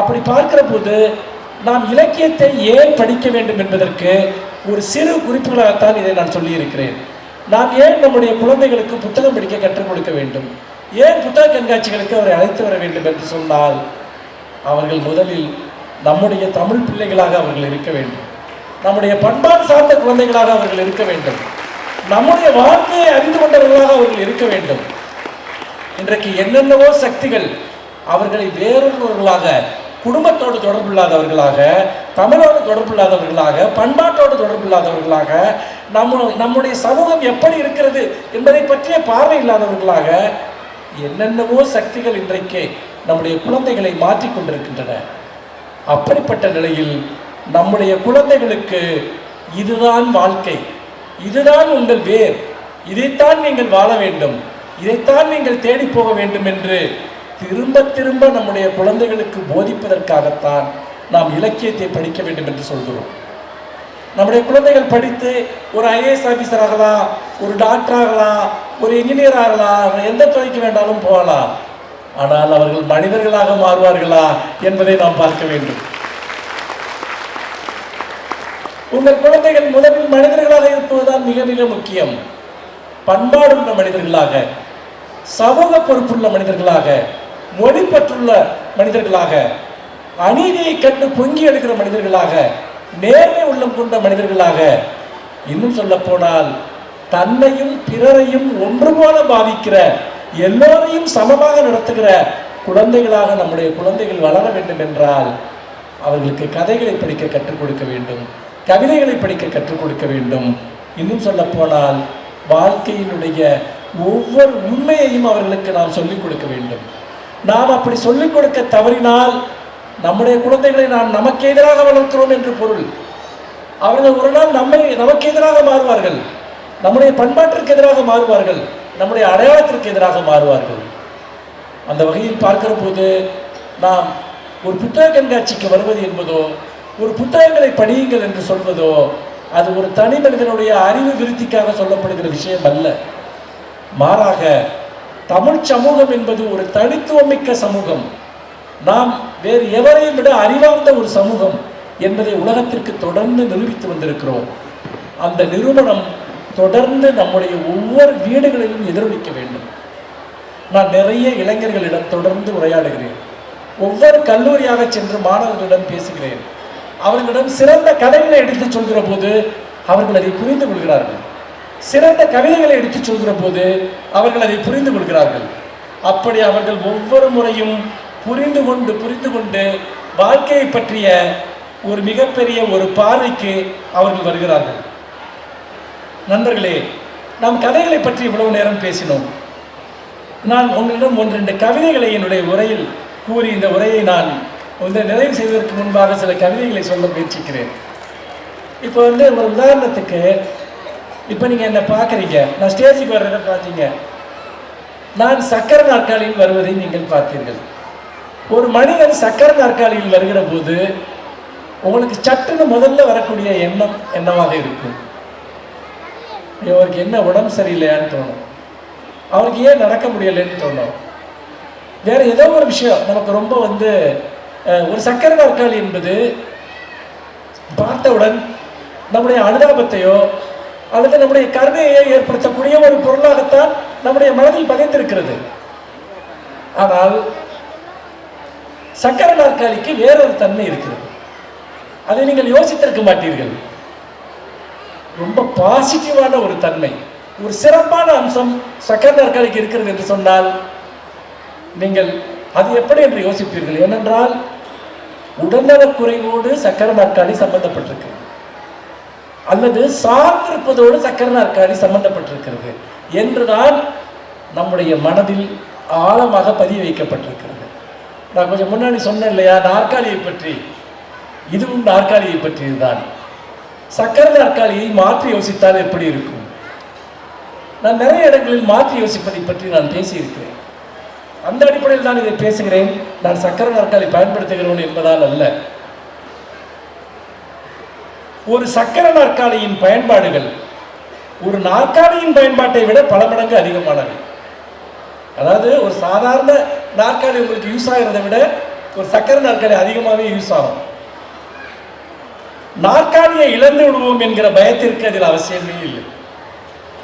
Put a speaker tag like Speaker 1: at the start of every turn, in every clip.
Speaker 1: அப்படி பார்க்கிற போது நாம் இலக்கியத்தை ஏன் படிக்க வேண்டும் என்பதற்கு ஒரு சிறு குறிப்புகளாகத்தான் இதை நான் சொல்லியிருக்கிறேன். நாம் ஏன் நம்முடைய குழந்தைகளுக்கு புத்தகம் படிக்க கற்றுக் கொடுக்க வேண்டும்? ஏன் புத்தக கண்காட்சிகளுக்கு அவரை அழைத்து வர வேண்டும் என்று சொன்னால் அவர்கள் முதலில் நம்முடைய தமிழ் பிள்ளைகளாக அவர்கள் இருக்க வேண்டும். நம்முடைய பண்பாடு சார்ந்த குழந்தைகளாக அவர்கள் இருக்க வேண்டும். நம்முடைய வாழ்க்கையை அறிந்து கொண்டவர்களாக அவர்கள் இருக்க வேண்டும். இன்றைக்கு என்னென்னவோ சக்திகள் அவர்களை வேறொருவர்களாக குடும்பத்தோடு தொடர்பு இல்லாதவர்களாக தமிழோடு தொடர்பு இல்லாதவர்களாக பண்பாட்டோடு தொடர்பில்லாதவர்களாக நம்ம நம்முடைய சமூகம் எப்படி இருக்கிறது என்பதை பற்றிய பார்வை இல்லாதவர்களாக என்னென்னவோ சக்திகள் இன்றைக்கு நம்முடைய குழந்தைகளை மாற்றி கொண்டிருக்கின்றன. அப்படிப்பட்ட நிலையில் நம்முடைய குழந்தைகளுக்கு இதுதான் வாழ்க்கை. இதுதான் உங்கள் வேர். இதைத்தான் நீங்கள் வாழ வேண்டும். இதைத்தான் நீங்கள் தேடி போக வேண்டும் என்று திரும்ப திரும்ப நம்முடைய குழந்தைகளுக்கு போதிப்பதற்காகத்தான் நாம் இலக்கியத்தை படிக்க வேண்டும் என்று சொல்கிறோம். நம்முடைய குழந்தைகள் படித்து ஒரு ஐஏஎஸ் ஆஃபீஸர் ஆகலாம் ஒரு டாக்டர் ஆகலாம் ஒரு இன்ஜினியர் ஆகலாம் எந்த துறைக்கு வேண்டாலும் போகலாம். ஆனால் அவர்கள் மனிதர்களாக மாறுவார்களா என்பதை நாம் பார்க்க வேண்டும். உங்கள் குழந்தைகள் முதலில் மனிதர்களாக இருப்பதுதான் மிக மிக முக்கியம். பண்பாடுள்ள மனிதர்களாக சமூக பொறுப்புள்ள மனிதர்களாக மொழிப்பற்றுள்ள மனிதர்களாக அநீதியை கண்டு பொங்கி எடுக்கிற மனிதர்களாக நேர்மை உள்ளம் கொண்ட மனிதர்களாக இன்னும் சொல்ல போனால் தன்னையும் பிறரையும் ஒன்று போல பாதிக்கிற எல்லோரையும் சமமாக நடத்துகிற குழந்தைகளாக நம்முடைய குழந்தைகள் வளர வேண்டும் என்றால் அவர்களுக்கு கதைகளை படிக்க கற்றுக் கொடுக்க வேண்டும் கவிதைகளை படிக்க கற்றுக் கொடுக்க வேண்டும். இன்னும் சொல்ல போனால் வாழ்க்கையினுடைய ஒவ்வொரு உண்மையையும் அவர்களுக்கு நாம் சொல்லிக் கொடுக்க வேண்டும். நாம் அப்படி சொல்லிக் கொடுக்க தவறினால் நம்முடைய குழந்தைகளை நாம் நமக்கு எதிராக வளர்க்கிறோம் என்று பொருள். அவர்கள் ஒரு நாள் நம்மை நமக்கு எதிராக மாறுவார்கள். நம்முடைய பண்பாட்டிற்கு எதிராக மாறுவார்கள். நம்முடைய அடையாளத்திற்கு எதிராக மாறுவார்கள். அந்த வகையில் பார்க்கிற போது நாம் ஒரு புத்தக கண்காட்சிக்கு வருவது என்பதோ ஒரு புத்தகங்களை படியுங்கள் என்று சொல்வதோ அது ஒரு தனி மனிதனுடைய அறிவு விருத்திக்காக சொல்லப்படுகிற விஷயம் அல்ல. மாறாக தமிழ் சமூகம் என்பது ஒரு தனித்துவமிக்க சமூகம். நாம் வேறு எவரையும் விட அறிவார்ந்த ஒரு சமூகம் என்பதை உலகத்திற்கு தொடர்ந்து நிரூபித்து வந்திருக்கிறோம். அந்த நிறுவனம் தொடர்ந்து நம்முடைய ஒவ்வொரு வீடுகளிலும் எதிரொலிக்க வேண்டும். நான் நிறைய இளைஞர்களிடம் தொடர்ந்து உரையாடுகிறேன். ஒவ்வொரு கல்லூரியாக சென்று மாணவர்களிடம் பேசுகிறேன். அவர்களிடம் சிறந்த கதைகளை எடுத்து சொல்கிற போது அவர்கள் அதை புரிந்து கொள்கிறார்கள். சிறந்த கவிதைகளை எடுத்துச் சொல்கிற போது அவர்கள் அதை புரிந்து கொள்கிறார்கள். அப்படி அவர்கள் ஒவ்வொரு முறையும் புரிந்து கொண்டு புரிந்து கொண்டு வாழ்க்கையை பற்றிய ஒரு மிகப்பெரிய ஒரு பார்வைக்கு அவர்கள் வருகிறார்கள். நண்பர்களே நாம் கதைகளை பற்றி இவ்வளவு நேரம் பேசினோம். நான் உங்களிடம் ஒன்று ரெண்டு கவிதைகளை என்னுடைய உரையில் கூறி இந்த உரையை நான் வந்து நிறைவு செய்வதற்கு முன்பாக சில கவிதைகளை சொல்ல முயற்சிக்கிறேன். இப்போ வந்து ஒரு உதாரணத்துக்கு இப்போ நீங்கள் என்னை பார்க்குறீங்க நான் ஸ்டேஜுக்கு வர்றதை பார்த்தீங்க நான் சக்கர நாற்காலியில் வருவதை நீங்கள் பார்த்தீர்கள். ஒரு மனிதன் சக்கர நாற்காலியில் வருகிற போது உங்களுக்கு சட்டுன்னு முதல்ல வரக்கூடிய எண்ணம் என்னவாக இருக்கும்? அவருக்கு என்ன உடம்பு சரியில்லையான்னு தோணும். அவருக்கு ஏன் நடக்க முடியலைன்னு தோணும். வேற ஏதோ ஒரு விஷயம். நமக்கு ரொம்ப வந்து ஒரு சக்கர நாற்காலி என்பது பார்த்தவுடன் நம்முடைய அனுதாபத்தையோ அல்லது நம்முடைய கருணையை ஏற்படுத்தக்கூடிய ஒரு பொருளாகத்தான் நம்முடைய மனதில் பதிந்திருக்கிறது. ஆனால் சக்கர நாற்காலிக்கு வேறொரு தன்மை இருக்கிறது. அதை நீங்கள் யோசித்திருக்க மாட்டீர்கள். ரொம்ப பாசிட்டிவான ஒரு தன்மை. ஒரு சிறப்பான அம்சம் சக்கர நாற்காலிக்கு இருக்கிறது என்று சொன்னால் நீங்கள் அது எப்படி என்று யோசிப்பீர்கள்? ஏனென்றால் உடல்நலக் குறைவோடு சக்கர நாற்காலி சம்பந்தப்பட்டிருக்கிறது அல்லது சார்ந்திருப்பதோடு சக்கர நாற்காலி சம்பந்தப்பட்டிருக்கிறது என்றுதான் நம்முடைய மனதில் ஆழமாக பதிய வைக்கப்பட்டிருக்கிறது. நான் கொஞ்சம் முன்னாடி சொன்னேன் இல்லையா நாற்காலியை பற்றி? இதுவும் நாற்காலியை பற்றியதுதான். சக்கர நாற்காலியை மாற்றி யோசித்தால் எப்படி இருக்கும்? நான் நிறைய இடங்களில் மாற்றி யோசிப்பதை பற்றி நான் பேசியிருக்கிறேன். அந்த அடிப்படையில் தான் இதை பேசுகிறேன். நான் சக்கர நாற்காலி பயன்படுத்துகிறவன் என்பதால் அல்ல. ஒரு சக்கர நாற்காலியின் பயன்பாடுகள். ஒரு நாற்காலியின் பயன்பாட்டை விட பல மடங்கு அதிகமானவை. அதாவது ஒரு சாதாரண நாற்காலி உங்களுக்கு யூஸ் ஆகிறத விட ஒரு சக்கர நாற்காலி அதிகமாகவே யூஸ் ஆகும். நாற்காலியை இழந்து விடுவோம் என்கிற பயத்திற்கு அதில் அவசியமே இல்லை.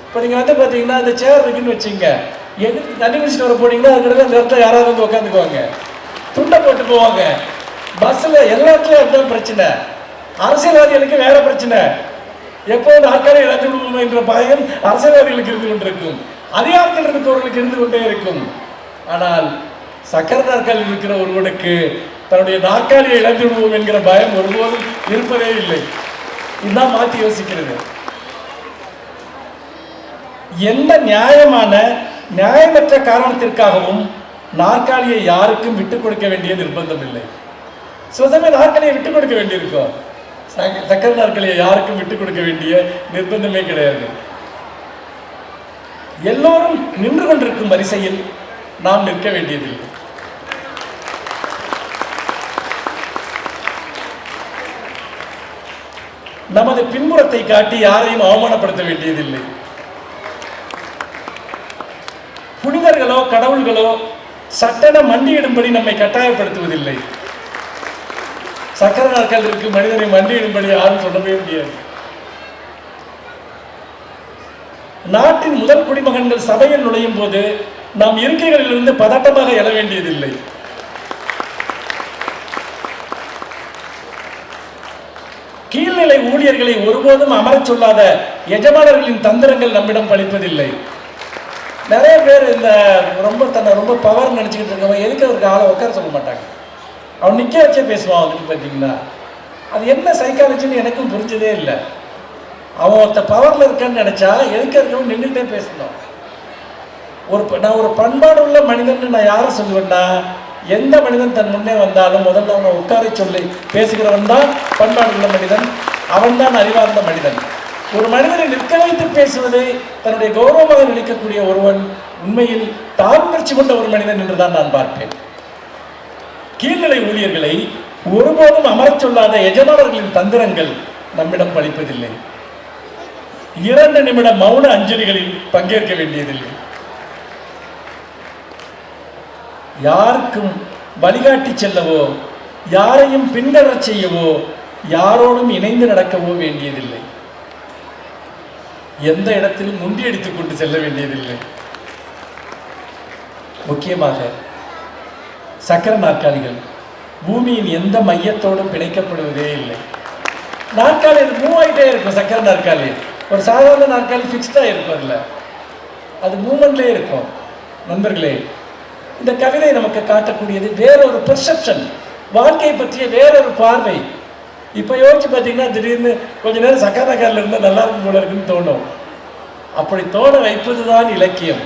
Speaker 1: இப்போ நீங்கள் வந்து பார்த்தீங்கன்னா இந்த சேர் இருக்குன்னு வச்சுங்க. எது தண்ணி குடிச்சிட்டு வர போனீங்கன்னா அந்த இடத்துல யாராவது வந்து உட்காந்துக்குவாங்க துண்டை போட்டு போவாங்க. பஸ்ஸில் எல்லா இடத்துலையும் அதுதான் பிரச்சனை. அரசியல்வாதிகளுக்கு வேற பிரச்சனை. எப்போ நாற்காலி இழந்து விடுவோம் என்ற பயம் அரசியல்வாதிகளுக்கு இருந்து கொண்டிருக்கும். அதிகாரத்தில் இருப்பவர்களுக்கு இருந்து கொண்டே இருக்கும். ஆனால் சக்கர நாற்காலில் இருக்கிற ஒருவனுக்கு தன்னுடைய நாற்காலியை இழந்து விடுவோம் என்கிற பயம் ஒருபோதும் இருப்பதே இல்லை. இதுதான் மாற்றி யோசிக்கிறது. எந்த நியாயமான நியாயமற்ற காரணத்திற்காகவும் நாற்காலியை யாருக்கும் விட்டுக் கொடுக்க வேண்டிய நிர்பந்தம் இல்லை. சில சமயம் நாற்காலியை விட்டுக் கொடுக்க வேண்டியிருக்கும். சக்கர நாற்காலியை யாருக்கும் விட்டுக் கொடுக்க வேண்டிய நிர்பந்தமே கிடையாது. எல்லோரும் நின்று கொண்டிருக்கும் வரிசையில் நாம் நிற்க வேண்டியதில்லை. நமது பின்புறத்தை காட்டி யாரையும் அவமானப்படுத்த வேண்டியதில்லை. புனிதர்களோ கடவுள்களோ சட்டென மண்டியிடும்படி நம்மை கட்டாயப்படுத்துவதில்லை. சக்கர நாட்கள் இருக்கு மனிதனை மண்டியிடும்படி யாரும் சொல்லவே முடியாது. நாட்டின் முதல் குடிமகன்கள் சபையில் நுழையும் போது நாம் இருக்கைகளிலிருந்து பதட்டமாக எழ வேண்டியதில்லை. கீழ்நிலை ஊழியர்களை ஒருபோதும் அமரச் சொல்லாத எஜமானர்களின் தந்திரங்கள் நம்மிடம் பழிப்பதில்லை நிறைய பேர் இந்த ரொம்ப தன்னை ரொம்ப பவர் நினச்சிக்கிட்டு இருக்கவங்க எதுக்கு அவருக்கு ஆளை உட்கார சொல்ல மாட்டாங்க? அவன் நிற்க வச்சே பேசுவான் வந்துட்டு பார்த்தீங்களா அது என்ன சைக்காலஜின்னு எனக்கும் புரிஞ்சதே இல்லை. அவன் ஒருத்த பவரில் இருக்கான்னு நினச்சா எதுக்கு இருக்கவன் நின்றுட்டே பேசணும்? ஒரு நான் ஒரு பண்பாடு உள்ள மனிதன் நான் யாரை சொல்லுவேன்னா எந்த மனிதன் தன் முன்னே வந்தாலும் முதல்ல அவனை உட்கார சொல்லி பேசுகிறவன் தான் பண்பாடு உள்ள மனிதன் அவன் தான் அறிவார்ந்த மனிதன். ஒரு மனிதனை நிற்க வைத்து பேசுவதை தன்னுடைய கௌரவமாக நினைக்கக்கூடிய ஒருவன் உண்மையில் தாழ்வுணர்ச்சி கொண்ட ஒரு மனிதன் என்று தான் நான் பார்ப்பேன். கீழ்நிலை ஊழியர்களை ஒருபோதும் அமரச் சொல்லாத எஜமானர்களின் தந்திரங்கள் நம்மிடம் பழிப்பதில்லை இரண்டு நிமிட மௌன அஞ்சலிகளில் பங்கேற்க வேண்டியதில்லை. யாருக்கும் வழிகாட்டி செல்லவோ யாரையும் பின்தொடரச் செய்யவோ யாரோடும் இணைந்து நடக்கவோ வேண்டியதில்லை. எந்த இடத்திலும் முண்டியடித்துக் கொண்டு செல்ல வேண்டியதில்லை. முக்கியமாக சக்கர நாற்காலிகள். பூமியின் எந்த மையத்தோடும் பிணைக்கப்படுவதே இல்லை. நாற்காலி மூவ் ஆகிட்டே இருக்கும் சக்கர நாற்காலி. ஒரு சாதாரண நாற்காலி ஃபிக்ஸ்டாக இருப்பதில்ல அது மூமெண்ட்லேயே இருக்கும். நண்பர்களே இந்த கவிதை நமக்கு காட்டக்கூடியது வேறொரு பெர்செப்ஷன் வாழ்க்கையை பற்றிய வேறொரு பார்வை. இப்போ யோசிச்சு பார்த்தீங்கன்னா திடீர்னு கொஞ்ச நேரம் சக்கர நாற்காலில் இருந்தால் நல்லா இருக்கும் போல இருக்குன்னு தோணும். அப்படி தோண வைப்பது தான் இலக்கியம்.